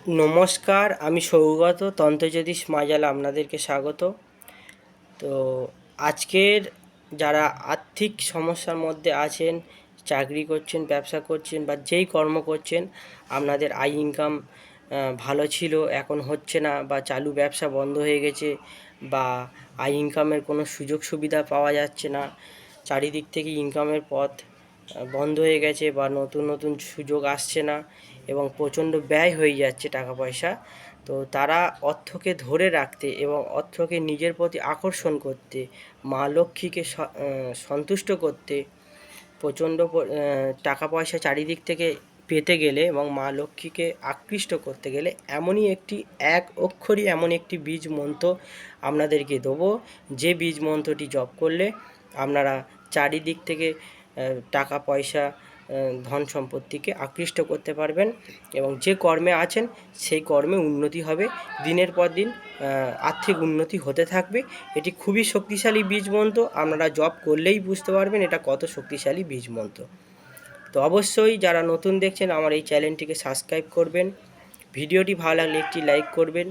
নমস্কার, আমি সৌগত তন্ত্রজ্যোতিষ মাজালা আপনাদেরকে স্বাগত। তো আজকের যারা আর্থিক সমস্যার মধ্যে আছেন, চাকরি করছেন, ব্যবসা করছেন বা যেই কর্ম করছেন, আপনাদের আই ইনকাম ভালো ছিল, এখন হচ্ছে না বা চালু ব্যবসা বন্ধ হয়ে গেছে বা আই ইনকামের কোনো সুযোগ সুবিধা পাওয়া যাচ্ছে না, চারিদিক থেকে ইনকামের পথ বন্ধ হয়ে গেছে বা নতুন নতুন সুযোগ আসছে না এবং প্রচণ্ড ব্যয় হয়ে যাচ্ছে টাকা পয়সা, তো তারা অর্থকে ধরে রাখতে এবং অর্থকে নিজের প্রতি আকর্ষণ করতে, মা লক্ষ্মীকে সন্তুষ্ট করতে প্রচণ্ড টাকা পয়সা চারিদিক থেকে পেতে গেলে এবং মা লক্ষ্মীকে আকৃষ্ট করতে গেলে এমনই একটি এক অক্ষরই এমন একটি বীজ মন্ত্র আপনাদেরকে দেবো। যে বীজ মন্ত্রটি জপ করলে আপনারা চারিদিক থেকে টাকা, পয়সা ধন সম্পত্তিকে আকৃষ্ট করতে পারবেন এবং যে কর্মে আছেন সেই কর্মে উন্নতি হবে। দিনের পর দিন আর্থিক উন্নতি হতে থাকবে। এটি খুবই শক্তিশালী বীজ মন্ত্র। আপনারা জব করলেই বুঝতে পারবেন এটা কত শক্তিশালী বীজ মন্ত্র। তো অবশ্যই যারা নতুন দেখছেন আমার এই চ্যানেলটিকে সাবস্ক্রাইব করবেন। ভিডিওটি ভালো লাগলে একটি লাইক করবেন।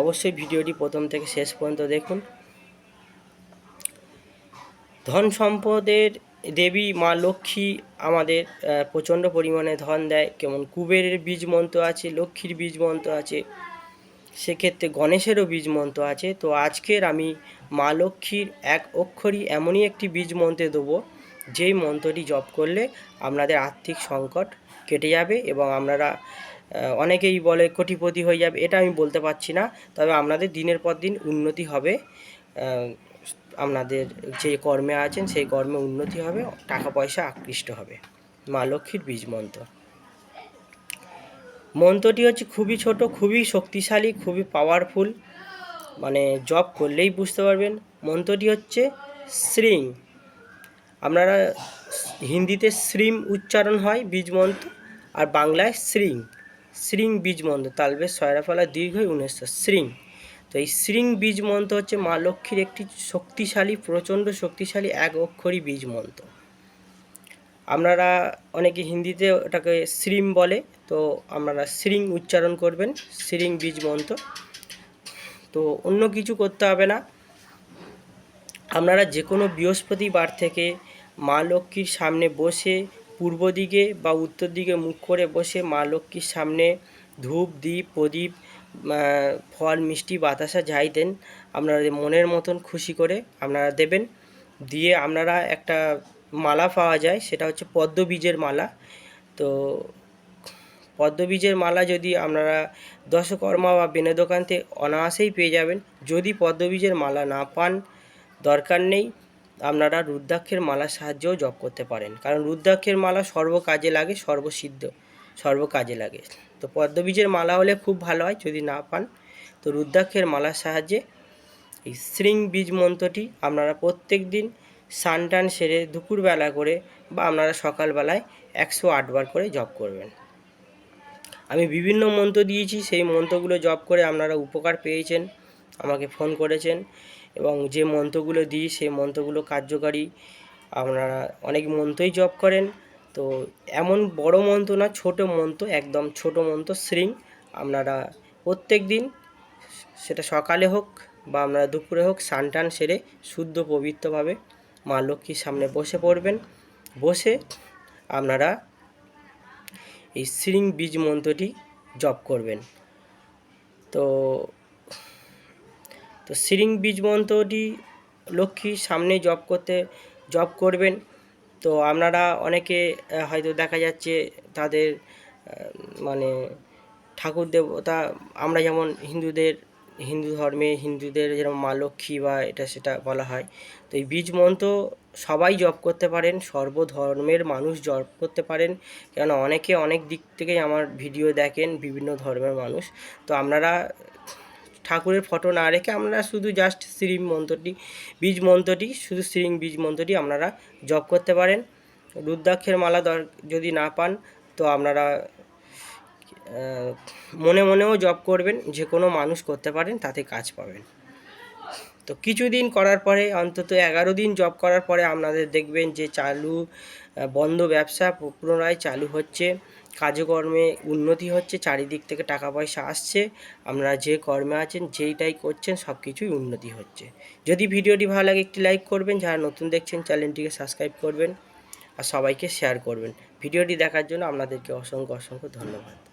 অবশ্যই ভিডিওটি প্রথম থেকে শেষ পর্যন্ত দেখুন। ধন সম্পদের দেবী, মা লক্ষ্মী আমাদের প্রচণ্ড পরিমাণে ধন দেয়। কেমন কুবেরের বীজ মন্ত্র আছে, লক্ষ্মীর বীজ মন্ত্র আছে, সেক্ষেত্রে গণেশেরও বীজ মন্ত্র আছে। তো আজকের আমি মা লক্ষ্মীর এক অক্ষরই এমনই একটি বীজ মন্ত্রে দেবো, যেই মন্ত্রটি জপ করলে আপনাদের আর্থিক সংকট কেটে যাবে এবং আপনারা অনেকেই বলে কোটিপতি হয়ে যাবে, এটা আমি বলতে পারছি না। তবে আপনাদের দিনের পর দিন উন্নতি হবে আপনাদের যে কর্মে আছেন, সেই কর্মে উন্নতি হবে টাকা পয়সা আকৃষ্ট হবে। মা লক্ষ্মীর বীজ মন্ত্র। মন্ত্রটি হচ্ছে খুবই ছোট, খুবই শক্তিশালী, খুবই পাওয়ারফুল মানে জব করলেই বুঝতে পারবেন। মন্ত্রটি হচ্ছে শ্রিং। আপনারা হিন্দিতে শ্রিম উচ্চারণ হয় বীজ মন্ত্র, আর বাংলায় শ্রিং। শ্রিং বীজ মন্ত্র তালবে সয়রাফলা, দীর্ঘই উনিশশো শ্রিং। তো এই শ্রিং বীজ মন্ত্র হচ্ছে মা লক্ষ্মীর একটি শক্তিশালী, প্রচণ্ড শক্তিশালী এক অক্ষরী বীজ মন্ত্র আপনারা অনেকে হিন্দিতে ওটাকে শ্রিম বলে, তো আপনারা শ্রিং উচ্চারণ করবেন, শ্রিং বীজ মন্ত্র তো অন্য কিছু করতে হবে না। আপনারা যে কোনো বৃহস্পতিবার থেকে মা লক্ষ্মীর সামনে বসে পূর্ব দিকে বা উত্তর দিকে মুখ করে বসে মা লক্ষ্মীর সামনে ধূপ দ্বীপ প্রদীপ ফল, মিষ্টি, বাতাসা যাই দেন আপনারা মনের মতন খুশি করে আপনারা দেবেন। দিয়ে আপনারা একটা মালা পাওয়া যায়, সেটা হচ্ছে পদ্ম বীজের মালা। তো পদ্মবীজের মালা যদি আপনারা দশকর্মা বা বেনে দোকানতে অনায়াসেই পেয়ে যাবেন। যদি পদ্মবীজের মালা না পান, দরকার নেই, আপনারা রুদ্রাক্ষের মালার সাহায্যেও জপ করতে পারেন। কারণ রুদ্রাক্ষের মালা সর্ব কাজে লাগে, সর্বসিদ্ধ। সর্ব কাজে লাগে। তো পদ্মবীজের মালা হলে খুব ভালো হয়, যদি না পান। তো রুদ্রাক্ষের মালার সাহায্যে এই শৃং বীজ মন্ত্রটি আপনারা প্রত্যেক দিন স্নান টান সেরে দুপুরবেলা করে বা আপনারা সকালবেলায় একশো আটবার করে জপ করবেন। আমি বিভিন্ন মন্ত্র দিয়েছি, সেই মন্ত্রগুলো জপ করে আপনারা উপকার পেয়েছেন, আমাকে ফোন করেছেন এবং যে মন্ত্রগুলো দিই, সেই মন্ত্রগুলো কার্যকারী। আপনারা অনেক মন্ত্রই জপ করেন। তো এমন বড় মন্ত্র না, ছোট মন্ত্র, একদম ছোট মন্ত্র শ্রিং আপনারা প্রত্যেক দিন সেটা সকালে হোক বা আপনারা দুপুরে হোক স্নান টান সেরে শুদ্ধ পবিত্রভাবে মা লক্ষ্মীর সামনে বসে পড়বেন। বসে আপনারা এই শ্রিং বীজ মন্ত্রটি জপ করবেন। তো তো শ্রিং বীজ মন্ত্রটি লক্ষ্মীর সামনে জপ করতে, জপ করবেন। তো আপনারা অনেকে হয়তো দেখা যাচ্ছে তাদের মানে ঠাকুর দেবতা, আমরা যেমন হিন্দুদের, হিন্দু ধর্মে হিন্দুদের যেরকম মা লক্ষ্মী বা এটা সেটা বলা হয়, তো এই বীজ মন্ত্র সবাই জপ করতে পারেন, সর্বধর্মের মানুষ জপ করতে পারেন কেন অনেকে অনেক দিক থেকেই আমার ভিডিও দেখেন বিভিন্ন ধর্মের মানুষ, তো আপনারা ঠাকুরের ফটো না রেখে আপনারা শুধু জাস্ট শ্রী মন্ত্রটি, বীজ মন্ত্রটি, শুধু শ্রী বীজ মন্ত্রটি আপনারা জপ করতে পারেন। রুদ্রাক্ষের মালা দর, যদি না পান, তো আপনারা মনে মনেও জব করবেন, যে কোনো মানুষ করতে পারেন, তাতে কাজ পাবেন। তো কিছুদিন করার পরে, অন্তত এগারো দিন জব করার পরে আপনাদের দেখবেন যে চালু বন্ধ ব্যবসা পুনরায় চালু হচ্ছে। কাজকর্মে উন্নতি হচ্ছে, চারিদিক থেকে টাকা পয়সা আসছে আপনারা যে কর্মে আছেন, যেইটাই করছেন সব কিছুই উন্নতি হচ্ছে। যদি ভিডিওটি ভালো লাগে, একটি লাইক করবেন, যারা নতুন দেখছেন, চ্যানেলটিকে সাবস্ক্রাইব করবেন আর সবাইকে শেয়ার করবেন। ভিডিওটি দেখার জন্য আপনাদেরকে অসংখ্য অসংখ্য ধন্যবাদ।